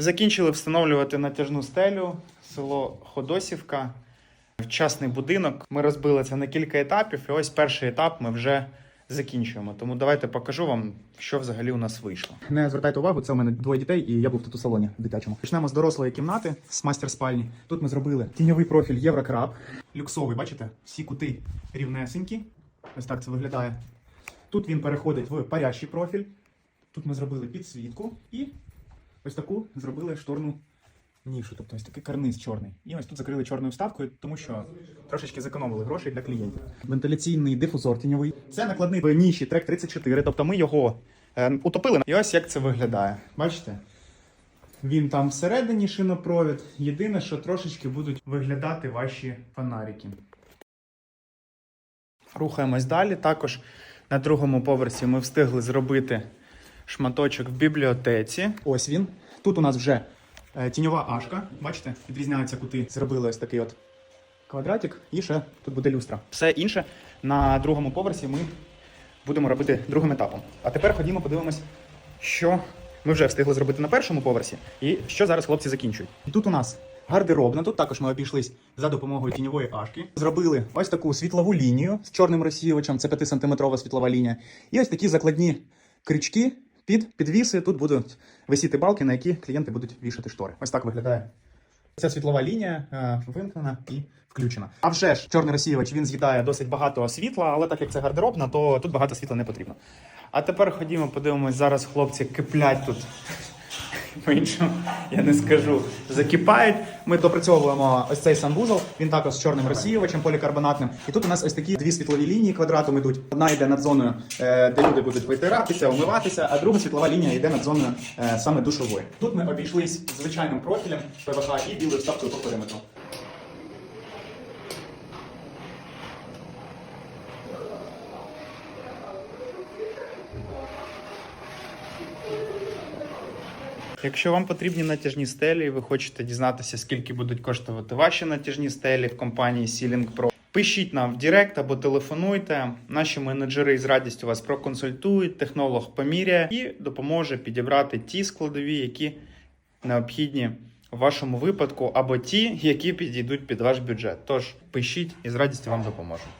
Закінчили встановлювати натяжну стелю, село Ходосівка, вчасний будинок. Ми розбили це на кілька етапів, і ось перший етап ми вже закінчуємо. Тому давайте покажу вам, що взагалі у нас вийшло. Не звертайте увагу, це у мене двоє дітей, і я був тут у салоні дитячому. Почнемо з дорослої кімнати, з майстер спальні. Тут ми зробили тіньовий профіль Єврокраб. Люксовий, бачите? Всі кути рівнесенькі. Ось так це виглядає. Тут він переходить в парящий профіль. Тут ми зробили підсвітку і ось таку зробили шторну нішу, тобто ось такий карниз чорний. І ось тут закрили чорною вставкою, тому що трошечки зекономили грошей для клієнтів. Вентиляційний дифузор тіньовий. Це накладний в ніші трек 34, тобто ми його е, утопили. І ось як це виглядає. Бачите? Він там всередині шинопровід. Єдине, що трошечки будуть виглядати ваші фонарики. Рухаємось далі. Також на другому поверсі ми встигли зробити шматочок в бібліотеці. Ось він. Тут у нас вже е, тіньова ашка. Бачите, відрізняються кути. Зробили ось такий от квадратик, і ще тут буде люстра. Все інше на другому поверсі ми будемо робити другим етапом. А тепер ходімо, подивимось, що ми вже встигли зробити на першому поверсі, і що зараз хлопці закінчують. І тут у нас гардеробна. Тут також ми обійшлись за допомогою тіньової ашки. Зробили ось таку світлову лінію з чорним розсіювачем, це 5-сантиметрова світлова лінія. І ось такі закладні крючки під підвіси. Тут будуть висіти балки, на які клієнти будуть вішати штори. Ось так виглядає. Ця світлова лінія е, вимкнена і включена. А вже ж чорний розсіювач він з'їдає досить багато світла, але так як це гардеробна, то тут багато світла не потрібно. А тепер ходімо, подивимось, зараз хлопці киплять тут. По-іншому я не скажу. Закипають. Ми допрацьовуємо ось цей санвузол. Він також з чорним розсіювачем полікарбонатним. І тут у нас ось такі дві світлові лінії квадратом ідуть. Одна йде над зоною, е, де люди будуть витиратися, умиватися, а друга світлова лінія йде над зоною е, саме душової. Тут ми обійшлись звичайним профілем ПВХ і білою вставкою по периметру. Якщо вам потрібні натяжні стелі, ви хочете дізнатися, скільки будуть коштувати ваші натяжні стелі в компанії Ceiling Pro, пишіть нам в Директ або телефонуйте. Наші менеджери з радістю вас проконсультують, технолог поміряє і допоможе підібрати ті складові, які необхідні в вашому випадку, або ті, які підійдуть під ваш бюджет. Тож пишіть і з радістю вам допоможемо.